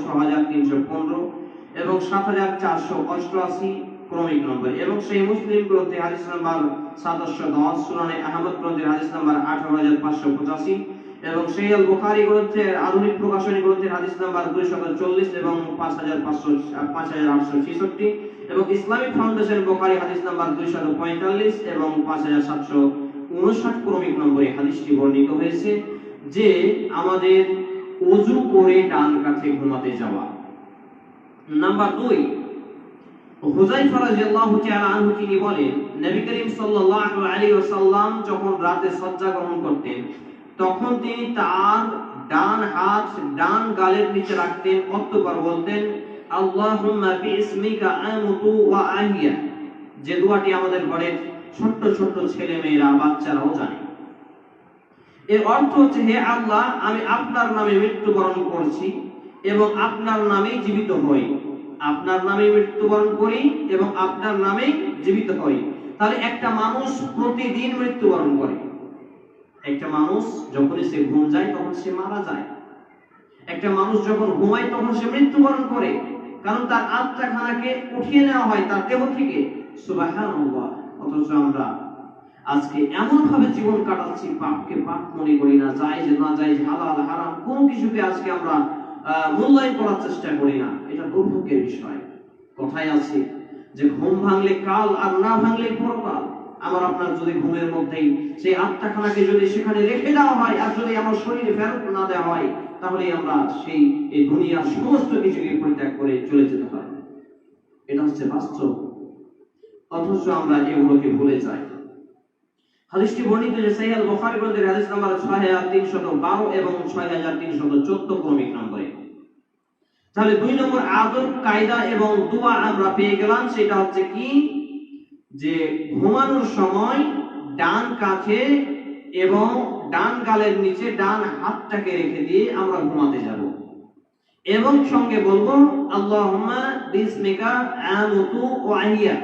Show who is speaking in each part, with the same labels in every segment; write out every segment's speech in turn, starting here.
Speaker 1: ছ এবং সাত হাজার চারশো অষ্টআশি ক্রমিক নম্বর। এবং সেই মুসলিম গ্রন্থে নাম্বার সাতাশশো দশ আহমদ গ্রন্থের নাম্বার আঠারো হাজার পাঁচশো পঁচাশি এবং সেই আল বুখারী গ্রন্থের আধুনিক প্রকাশনী গ্রন্থের হাদিস নাম্বার দুইশত চল্লিশ এবং পাঁচ হাজার পাঁচশো, পাঁচ হাজার আটশো ছেষট্টি এবং ইসলামিক ফাউন্ডেশন বুখারী হাদিস নাম্বার দুইশত পঁয়তাল্লিশ এবং পাঁচ হাজার সাতশো উনষাট ক্রমিক নম্বরে হাদিসটি বর্ণিত হয়েছে যে আমাদের অজু করে ডান কাছে ঘুমাতে যাওয়া। নাম্বার দুই হুজাইফা রাদিয়াল্লাহু তাআলা আনহু তিনি বলেন, নবী করিম সাল্লাল্লাহু আলাইহি ওয়াসাল্লাম যখন রাতে শয্যা গ্রহণ করতেন, তখন তিনি তার ডান হাত ডান গালের নিচে রাখতেন, অতঃপর বলতেন, আল্লাহুম্মা বিইসমিকা আমুতু ওয়া আহিয়া। যে দোয়াটি আমাদের ঘরের ছোট্ট ছোট্ট ছেলে মেয়েরা বাচ্চারাও জানে। এর অর্থ হচ্ছে, হে আল্লাহ, আমি আপনার নামে মৃত্যুবরণ করছি এবং আপনার নামেই জীবিত হই। আপনার নামে মৃত্যুবরণ করি এবং আপনার নামেই জীবিত হই। তাহলে একটা মানুষ প্রতিদিন মৃত্যুবরণ করে। একটা মানুষ যখনই সে ঘুম যায়, তখন সে মারা যায়। একটা মানুষ যখন ঘুমায়, তখন সে মৃত্যুবরণ করে। কারণ তার আত্মাখানাকে উঠিয়ে নেওয়া হয় তার দেহ থেকে। সুবহানাল্লাহ। অথচ আমরা আজকে এমন ভাবে জীবন কাটাচ্ছি পাপকে পাপ মনে করি না, যাই যে না যাই হালাল, হারাম, কোনো কিছুকে আজকে আমরা মূল্যায়ন করার চেষ্টা করি না। এটা দুর্ভোগের বিষয়। কথায় আছে যে ঘুম ভাঙলে কাল আর না ভাঙলে পরকাল। আমার আপনার যদি ঘুমের মধ্যেই সেই আত্মাখানাকে যদি সেখানে রেখে দেওয়া হয় আর যদি আমার শরীরে ফেরত না দেওয়া হয়, তাহলে আমরা সেই এই দুনিয়ার সমস্ত কিছুকে পরিত্যাগ করে চলে যেতে পারি। এটা হচ্ছে বাস্তব। অথচ আমরা এগুলোকে ভুলে যাই। হাদিসটি বর্ণিত যে আল বুখারী গ্রন্থের হাদিস নাম্বার 6312 এবং 6314 ক্রমিক নম্বরে। তাহলে দুই নম্বর আদব, কায়দা এবং দোয়া আমরা পেয়ে গেলাম, সেটা হচ্ছে কি? যে ঘুমানোর সময় ডান কাঁধে এবং ডান গালের নিচে ডান হাতটাকে রেখে দিয়ে আমরা ঘুমাতে যাব। এবং সঙ্গে বলব, আল্লাহুম্মা বিসমিকা আমুতু ওয়া আহিয়া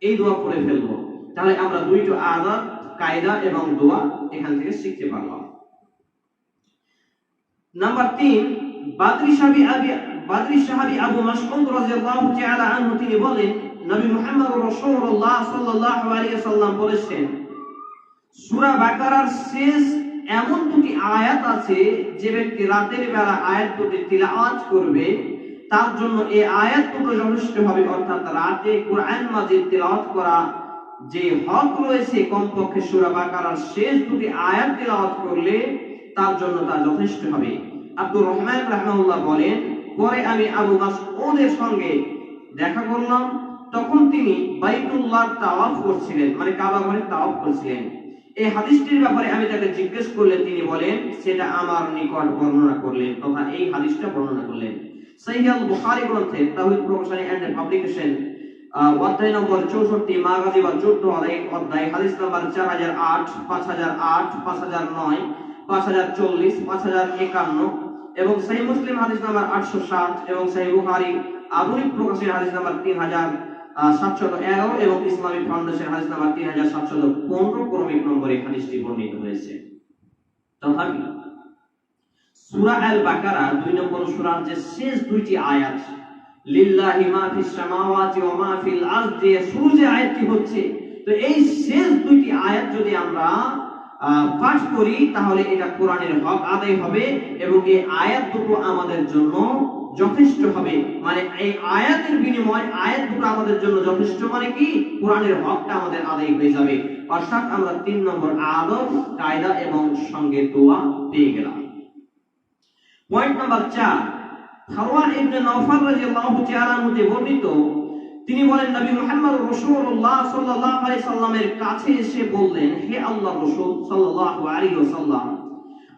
Speaker 1: এই দোয়া করে ফেলব। তাহলে আমরা দুইটো আদব কায়দা এবং দোয়া এখান থেকে শিখতে পারলাম। নাম্বার তিন, বাদরি সাহাবি আবি, বাদরি সাহাবি আবু মাসউদ রাদিয়াল্লাহু তাআলা আনহু, তিনি বলেন, নবী মুহাম্মদ রাসূলুল্লাহ সাল্লাল্লাহু আলাইহি সাল্লাম বলেছেন, সূরা বাকারার শেষ এমন দুটি আয়াত আছে, যে ব্যক্তি রাতের বেলা আয়াত দুটি তিলাওয়াত করবে, তার জন্য এই আয়াত দুটো যথেষ্ট হবে অর্থাৎ রাতে কোরআন মাজিদ তিলাওয়াত করা যে হক রয়েছে কমপক্ষে সূরা বাকারার শেষ দুটি আয়াত তিলাওয়াত করলে তার জন্য তা যথেষ্ট হবে। আব্দুর রহমান রাহমাহুল্লাহ বলেন, পরে আমি আবু মাসউদের সঙ্গে দেখা করলাম, তখন তিনি বাইতুল্লাহ তাওয়াফ করছিলেন মানে কাবা ঘরে তাওয়াফ করছিলেন। এই হাদিসটির ব্যাপারে আমি তাকে জিজ্ঞেস করলে তিনি বলেন, সেটা আমার নিকট বর্ণনা করলেন তথা এই হাদিসটা বর্ণনা করলেন। সহিহ বুখারী গ্রন্থে তাওহীদ প্রকাশনী এন্ড পাবলিকেশন অধ্যায় নম্বর চৌষট্টি মাগাজি বা চোদ্দ অধ্যায়, হাদিস নম্বর চার হাজার আট, পাঁচ হাজার আট, পাঁচ হাজার নয়, পাঁচ হাজার চল্লিশ, পাঁচ হাজার একান্ন এবং সেই মুসলিম হাদিস নাম্বার আটশো ষাট এবং সেই বুখারি আধুনিক প্রকাশের হাদিস নাম্বার তিন হাজার সাতশত এগারো এবং ইসলামিক ফাউন্ডেশন হাদিস নাম্বার তিন হাজার সাতশত পনেরো ক্রমিক নম্বরে হাদিসটি বর্ণিত হয়েছে। তথাপি সূরা আল বাকারা দুই নম্বর সূরার যে শেষ দুইটি আয়াত লিল্লাহি মা ফিস সামাওয়াতি ওয়া মা ফিল আরদি, যে আয়াতটি হচ্ছে, তো এই শেষ দুইটি আয়াত যদি আমরা পাঠ করি, তাহলে এটা কোরআনের হক আদায় হবে এবং এই আয়াত দুটো আমাদের জন্য যথেষ্ট হবে। মানে এই আয়াতের বিনিময় আয়াত দুটো আমাদের জন্য যথেষ্ট মানে কি? কোরআনের হকটা আমাদের আদায় হয়ে যাবে। অর্থাৎ আমরা তিন নম্বর আদব, কায়দা এবং সঙ্গে দোয়া পেয়ে গেলাম। পয়েন্ট নাম্বার চার ফারওয়ান ইবনে নওফাল রাদিয়াল্লাহু তাআলা হতে বর্ণিত, তিনি বলেন, নবী মুহাম্মদ রাসূলুল্লাহ সাল্লাল্লাহু আলাইহি সাল্লামের কাছে এসে বললেন, হে আল্লাহর রাসূল সাল্লাল্লাহু আলাইহি ওয়াসাল্লাম,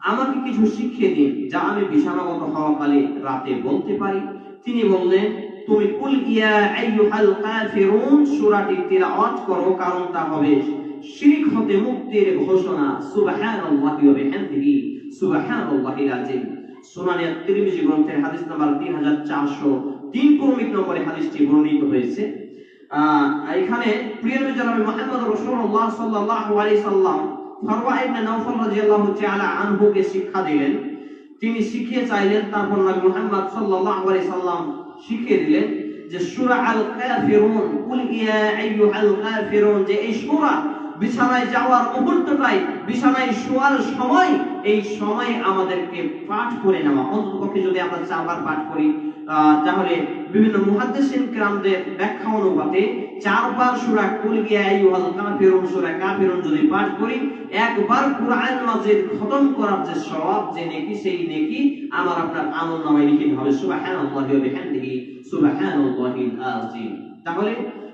Speaker 1: আমাকে কিছু শিখিয়ে দিন, যা আমি বিছানাগত হওয়াকালে রাতে বলতে পারি। তিনি বললেন, তুমি কুল ইয়া আইয়ুহাল কাফিরুন, সূরাটি তিলাওয়াত করো, কারণ তা হবে শিরক হতে মুক্তির ঘোষণা। সুবহানাল্লাহি ওয়া বিহামদিহি, সুবহানাল্লাহিল আযীম। সুনানে তিরমিজি গ্রন্থের হাদিস নাম্বার 3403 ক্রমিক নম্বরে হাদিসটি বর্ণিত হয়েছে। এখানে প্রিয় নবী জনাব মুহাম্মদ রাসূলুল্লাহ সাল্লাল্লাহু আলাইহি সাল্লাম ফারওয়া ইবনে নাওফাল রাদিয়াল্লাহু তাআলা আনহুকে শিক্ষা দিলেন। তিনি শিখিয়ে চাইলেন, তারপর নবী মুহাম্মদ সাল্লাল্লাহু আলাইহি সাল্লাম শিখিয়ে দিলেন যে, সূরা আল কাফিরুন কুল ইয়া আইয়ুহাল কাফিরুন যে এই সূরা বিছানায় যাওয়ার মুহূর্তটাই, বিছানায় শোয়ার সময়, এই সময় আমাদেরকে পাঠ করে নেওয়া। অন্ততপক্ষে যদি আমরা চারবার পাঠ করি তাহলে বিভিন্ন মুহাদ্দিসিন কিরামদের ব্যাখ্যা অনুপাতে চারবার সূরা কুল ইয়া আইয়ুহাল কাফিরুন, সূরা কাফিরুন যদি পাঠ করি, একবার কুরআন মাজিদ খতম করার যে সওয়াব যে নেকি, সেই নেকি আমার আপনার আমলনামায় লিখিত হবে। সুবহানাল্লাহি ওয়া বিহামদিহি, সুবহানাল্লাহিল আযীম। তাহলে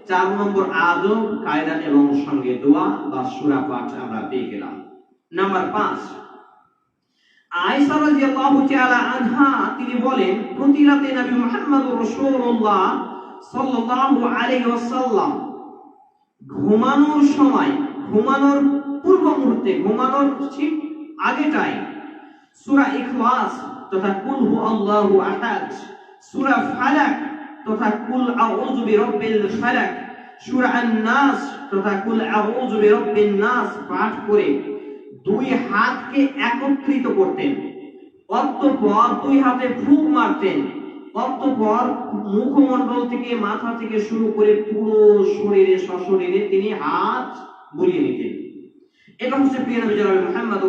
Speaker 1: চার নম্বর আদব কায়দা এবং সঙ্গে দোয়া বা সূরা পাঠ আমরা পেয়ে গেলাম। নাম্বার পাঁচ। তিনি বলেন, প্রতি রাতে নবী ঘুমানোর সময়, ঘুমানোর পূর্ব মুহূর্তে, ঘুমানোর ঠিক আগেটাই সূরা ইখলাস তথা কুল আল্লাহু আহাদ, সূরা ফালাক তথা কুল আউযু বিরাব্বিল ফালাক। সূরা আন-নাস তথা কুল আউযু বিরাব্বিন নাস পাঠ করে দুই হাতকে একত্রিত করতেন, অতঃপর দুই হাতে ফুঁক মারতেন, অতঃপর মুখমণ্ডল থেকে মাথা থেকে শুরু করে পুরো শরীরে সশরীরে তিনি হাত বুলিয়ে নিতেন। এটা হচ্ছে মুহাম্মদ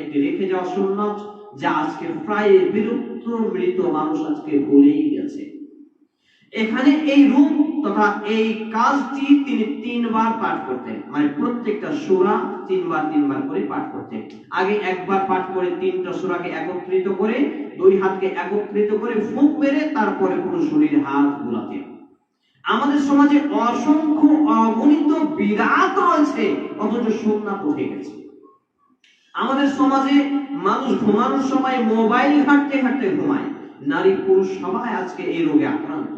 Speaker 1: একটি রেখে যাওয়া সুন্নাত। যা আজকে প্রায় বিলুপ্ত মৃত মানুষ আজকে ভুলেই গেছে। এখানে এই রূপ তথা এই কাজটি তিনি তিনবার পাঠ করতেন। মানে প্রত্যেকটা সূরা তিনবার তিনবার করে পাঠ করতেন। আগে একবার পাঠ করে তিনটা সূরাকে একত্রিত করে, দুই হাতকে একত্রিত করে ফুঁক মেরে তারপরে পুরো শরীরে হাত বুলাতেন। আমাদের সমাজে অসংখ্য অগণিত বিরাট রয়েছে, অথচ সুন্নাত উঠে গেছে। আমাদের সমাজে মানুষ ঘুমানোর সময় মোবাইল ঘাটতে ঘাটতে ঘুমায়। নারী পুরুষ সবাই আজকে এই রোগে আক্রান্ত।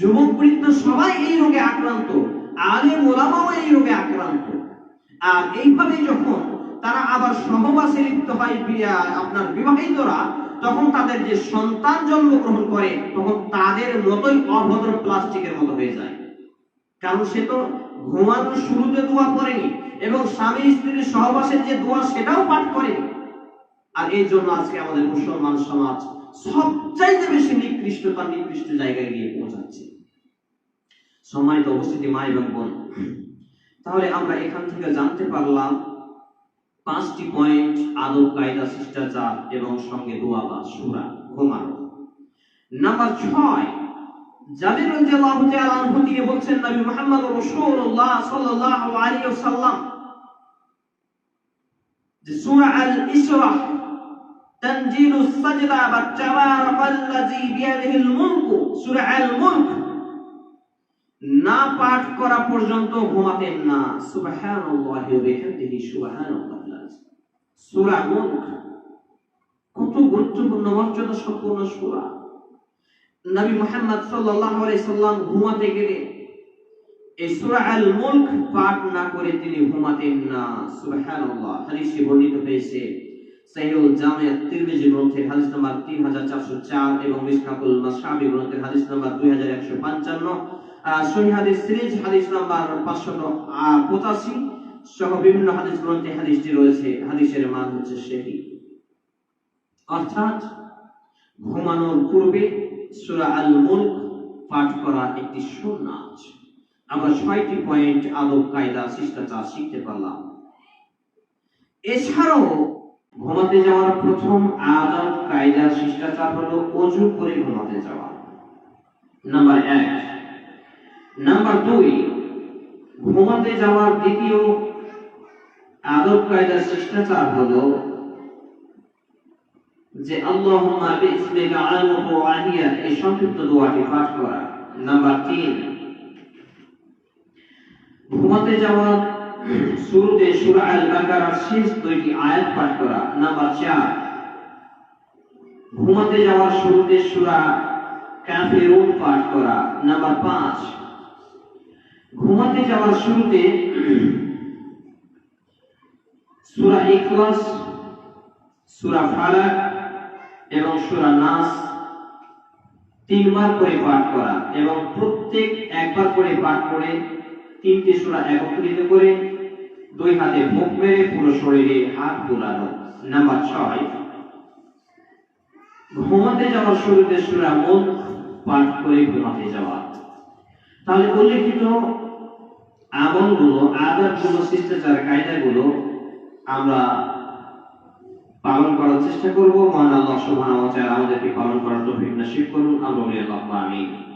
Speaker 1: যুবক বৃদ্ধ সবাই এই রোগে আক্রান্ত। আলে মোলামাও এই রোগে আক্রান্ত। আর এইভাবে যখন তারা আবার সহবাসে লিপ্ত হয় আপনার বিবাহিতরা, তখন তাদের যে সন্তান জন্মগ্রহণ করে, তখন তাদের মতোই অভদ্র প্লাস্টিকের মতো হয়ে যায়। কারণ সে তো ঘুমানোর শুরুতে দোয়া করেনি এবং স্বামী স্ত্রীর সহবাসের যে দোয়া সেটাও পাঠ করেনি। আর এই জন্য আজকে আমাদের মুসলমান সমাজ সবচাইতে বেশি নিকৃষ্টতা নিকৃষ্ট জায়গায় গিয়ে পৌঁছাচ্ছে। সম্মানিত উপস্থিতি, মা এবং বোন, তাহলে আমরা এখান থেকে জানতে পারলাম পাঁচটি পয়েন্ট, আদব, কায়দা, শিষ্টাচার এবং সঙ্গে দোয়া বা সুরা, ঘুমানো। নাম্বার ছয় জাবির রাদিয়াল্লাহু তাআলা আনহু তিনি বলছেন, নবী মুহাম্মদ রাসূলুল্লাহ সাল্লাল্লাহু আলাইহি ওয়াসাল্লাম, যে সূরা আল ইসরা তানজিলুস সাজদা বা তাবারাকাল্লাযী বিয়াদিহিল মুলক, সূরা আল মুলক না পাঠ করা পর্যন্ত ঘুমাতেন না। সুবহানাল্লাহি ওয়া বিহামদিহি, সুবহানাল্লাহ সূরা মুলক, কত গুরুত্বপূর্ণ মর্যাদা সম্পন্ন সূরা। নবী মুহাম্মদ সাল্লাম ঘুমাতে গেলে এই সূরা আল মুলক পাঠ না করে তিনি ঘুমাতেন না। সুবহানাল্লাহ। হাদিসে বর্ণিত হয়েছে সহিহুল জামিয়া তিরমিজি গ্রন্থের হাদিস নাম্বার 3404 এবং মিশকাতুল মাশাবি গ্রন্থের হাদিস নাম্বার 2155 আহ, সহিহ হাদিস সিরিজ হাদিস নাম্বার 585 সহ বিভিন্ন হাদিস গ্রন্থে হাদিসটি রয়েছে। হাদিসের মান হচ্ছে সহি অর্থাৎ ঘুমানোর পূর্বে সূরা আল মুলক পাঠ করা একটি সুন্নাত। আমরা ছয়টি পয়েন্ট আদব কায়দা, শিষ্টাচার শিখতে পারলাম। এছাড়াও ঘুমাতে যাওয়ার প্রথম আদব কায়দা, শিষ্টাচার হলো অজু করে ঘুমাতে যাওয়া। নাম্বার এক। নাম্বার দুই, ঘুমাতে যাওয়ার দ্বিতীয় আদব কায়দা, শিষ্টাচার হলো যে আল্লাহুম্মা বিসমিকা আলমুহু আহিয়া এই সংক্ষিপ্ত দোয়াটি পাঠ করা। নাম্বার তিন, ঘুমাতে যাওয়ার শুরুতে সূরা আল বাকারার শেষ দুইটি আয়াত পাঠ করা। নাম্বার চার, ঘুমাতে যাওয়ার শুরুতে সূরা কাফিরুন পাঠ করা। নাম্বার পাঁচ, ঘুমাতে যাওয়ার শুরুতে সূরা ইখলাস, সূরা ফালাক এবং সূরা নাস তিনবার করে পাঠ করা এবং প্রত্যেক একবার করে পাঠ করে তিনটি সূরা একত্রিত করে দুই হাতে মুখ মেরে পুরো শরীরে হাত বুলানো নাম্বার ছয়, ঘুমাতে যাওয়ার শুরুতে সুরা মুখ পাঠ করে ঘুমাতে যাওয়া। তাহলে উল্লেখিত আমলগুলো, আদবগুলো, শিষ্টাচার কায়দাগুলো আমরা পালন করার চেষ্টা করব। মহান আল্লাহ সুবহানাহু ওয়া তাআলা আমাদেরকে পালন করার তৌফিক নসিব করুন। আমরা আল্লাহ আমিন।